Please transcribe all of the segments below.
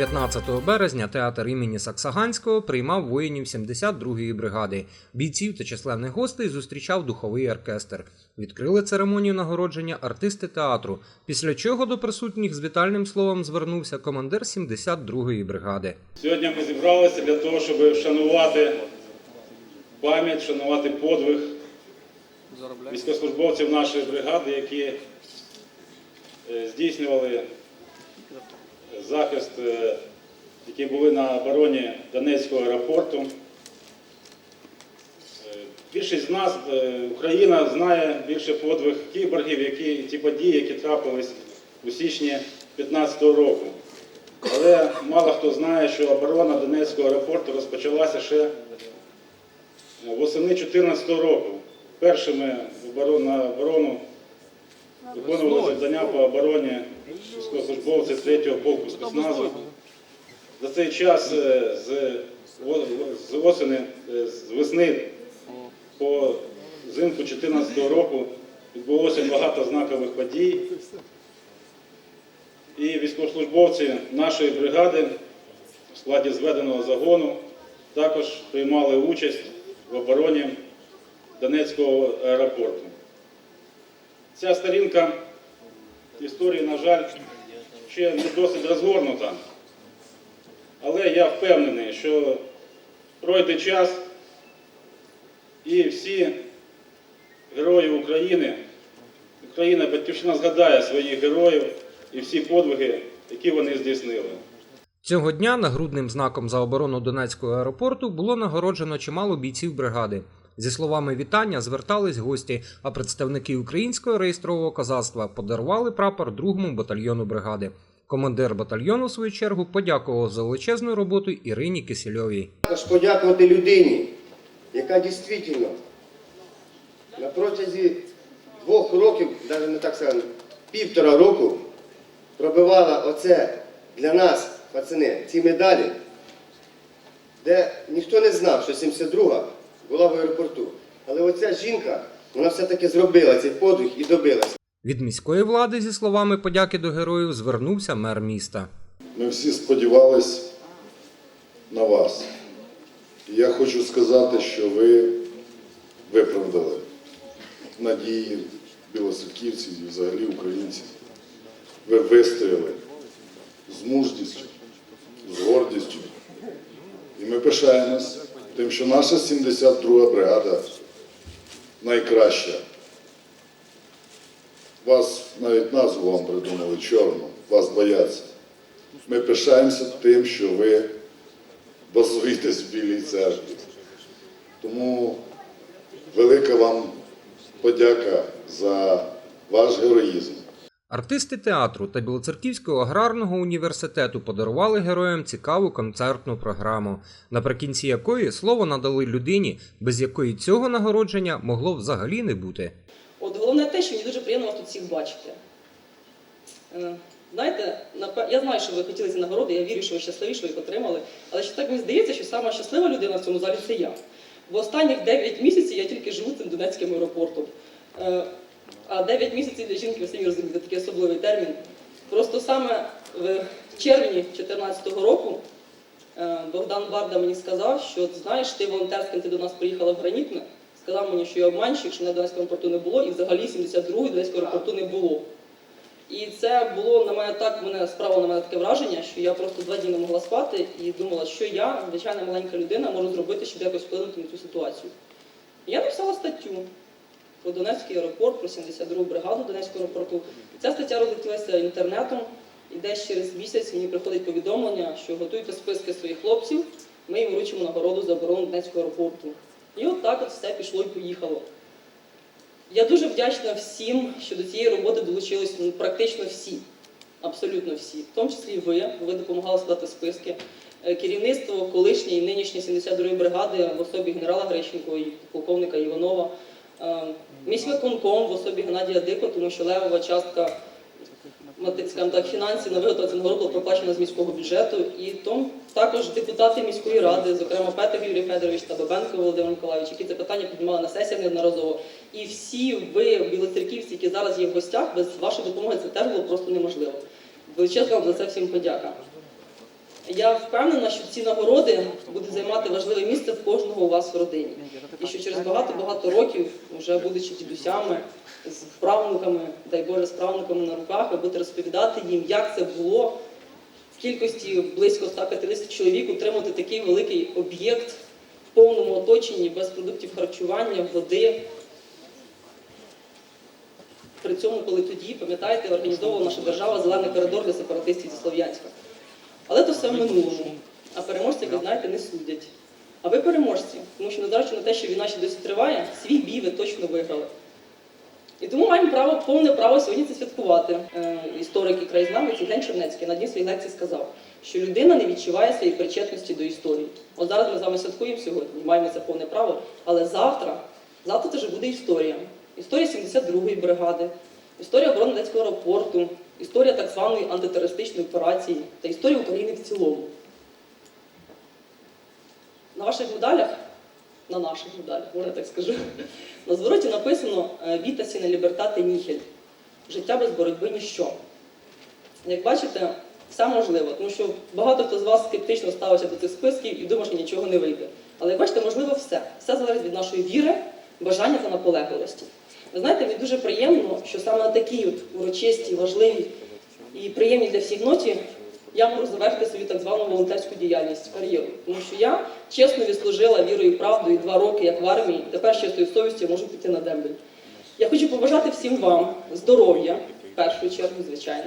19 березня театр імені Саксаганського приймав воїнів 72-ї бригади. Бійців та численних гостей зустрічав духовий оркестр. Відкрили церемонію нагородження артисти театру, після чого до присутніх з вітальним словом звернувся командир 72-ї бригади. Сьогодні ми зібралися для того, щоб вшанувати пам'ять, вшанувати подвиг військовослужбовців нашої бригади, які е, здійснювали захист, е, які були на обороні Донецького аеропорту. Е, Більшість з нас, е, Україна знає більше подвиг кіборгів, які, ті події, які трапились у січні 2015 року. Але мало хто знає, що оборона Донецького аеропорту розпочалася ще восени 2014 року. Першими на оборону виконували завдання по обороні військовослужбовці 3-го полку спецназу. За цей час е, з, з осени, е, з весни по зимку 2014 року відбулося багато знакових подій. І військовослужбовці нашої бригади в складі зведеного загону також приймали участь в обороні Донецького аеропорту. Ця сторінка історії, на жаль, ще не досить розгорнута. Але я впевнений, що пройде час і всі герої України, Україна Батьківщина згадає своїх героїв і всі подвиги, які вони здійснили. Цього дня нагрудним знаком за оборону Донецького аеропорту було нагороджено чимало бійців бригади. Зі словами вітання звертались гості, а представники українського реєстрового козацтва подарували прапор другому батальйону бригади. Командир батальйону, в свою чергу, подякував за величезну роботу Ірині Кисельовій. Також подякувати людині, яка дійсно на протязі двох років, навіть не так сказано, півтора року пробивала оце для нас, пацани, ці медалі, де ніхто не знав, що 72-га була в аеропорту. Але оця жінка, вона все-таки зробила цей подвиг і добилася. Від міської влади, зі словами подяки до героїв, звернувся мер міста. Ми всі сподівались на вас. І я хочу сказати, що ви виправдали надії білосерківців і взагалі українців. Ви вистояли з мужністю, з гордістю. І ми пишаємось тим, що наша 72 бригада найкраща. Вас навіть назву вам придумали чорну, вас бояться. Ми пишаємося тим, що ви базуєтесь в Білій церкві. Тому велика вам подяка за ваш героїзм. Артисти театру та Білоцерківського аграрного університету подарували героям цікаву концертну програму, наприкінці якої слово надали людині, без якої цього нагородження могло взагалі не бути. От головне те, що мені дуже приємно вас тут всіх бачити. Е, Знаєте, я знаю, що ви хотіли ці нагороди, я вірю, що ви щасливі, що їх отримали. Але ще так мені здається, що сама щаслива людина в цьому залі це я. В останніх 9 місяців я тільки живу цим Донецьким аеропортом. А 9 місяців для жінки, ви самі розумієте, такий особливий термін. Просто саме в червні 2014 року е, Богдан Варда мені сказав, що знаєш, ти волонтерським, ти до нас приїхала в Гранітне, сказав мені, що я обманщик, що на Донецькому аеропорту не було, і взагалі 72-ї Донецького аеропорту не було. І це було на мене так, мене справило на мене таке враження, що я просто два дні не могла спати і думала, що я, звичайна маленька людина, можу зробити, щоб якось вплинути на цю ситуацію. І я написала статтю про Донецький аеропорт, про 72-гу бригаду Донецького аеропорту. Ця стаття розлетілася інтернетом, і десь через місяць мені приходить повідомлення, що готуйте списки своїх хлопців, ми їм вручимо нагороду за оборону Донецького аеропорту. І от так от все пішло і поїхало. Я дуже вдячна всім, що до цієї роботи долучились ну, практично всі, абсолютно всі, в тому числі ви. Ви допомагали складати списки. Е, Керівництво колишньої і нинішньої 72-ї бригади в особі генерала Грищенко і полковника Іванова, міськвиконком в особі Геннадія Дико, тому що левова частка так, фінансів на виготовлення цього була проплачена з міського бюджету. І тому також депутати міської ради, зокрема Петр Юрій Федорович та Бабенко Володимир Миколаївич, які це питання піднімали на сесіях неодноразово. І всі ви, білоцерківці, які зараз є в гостях, без вашої допомоги це теж було просто неможливо. Величезна вам за це всім подяка. Я впевнена, що ці нагороди будуть займати важливе місце в кожного у вас в родині. І що через багато-багато років, вже будучи дідусями, з правнуками, дай Боже, з правнуками на руках, ви будете розповідати їм, як це було в кількості близько 150 чоловік утримати такий великий об'єкт в повному оточенні, без продуктів харчування, води. При цьому, коли тоді, пам'ятаєте, організовувала наша держава зелений коридор для сепаратистів зі Слов'янська. Але то все в минулому. А переможці, ви знаєте, не судять. А ви переможці, тому що незважаючи на те, що війна ще досі триває, свій бій ви точно виграли. І тому маємо право, повне право сьогодні це святкувати. Е, історик і краєзнавець Євген Чернецький на одній своїй лекції сказав, що людина не відчуває своєї причетності до історії. От зараз ми з вами святкуємо сьогодні, маємо це повне право, але завтра, завтра це вже буде історія. Історія 72-ї бригади, історія оборони Донецького аеропорту, історія так званої антитерористичної операції та історія України в цілому. На ваших медалях, на наших медалях, можна так скажу, на звороті написано Віта Сіне Лібертати Ніхель. Життя без боротьби ніщо. Як бачите, все можливо, тому що багато хто з вас скептично ставиться до цих списків і думає, що нічого не вийде. Але як бачите, можливо все. Все залежить від нашої віри, бажання та наполегливості. Ви знаєте, мені дуже приємно, що саме на такій от урочистій, важливій і приємній для всіх ноті я можу завершити свою так звану волонтерську діяльність, кар'єру. Тому що я чесно відслужила вірою і правдою два роки як в армії, тепер з чистою совістю можу піти на дембель. Я хочу побажати всім вам здоров'я, в першу чергу, звичайно,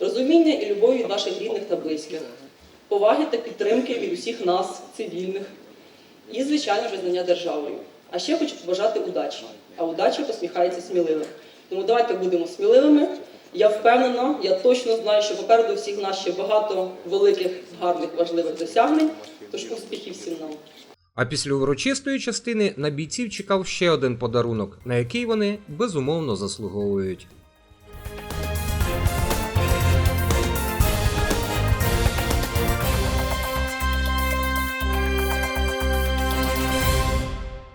розуміння і любові від ваших рідних та близьких, поваги та підтримки від усіх нас, цивільних, і, звичайно, визнання державою. А ще хочу побажати удачі. А удача посміхається сміливим. Тому давайте будемо сміливими. Я впевнена, я точно знаю, що попереду всіх нас ще багато великих, гарних, важливих досягнень. Тож успіхів всім нам. А після урочистої частини на бійців чекав ще один подарунок, на який вони безумовно заслуговують.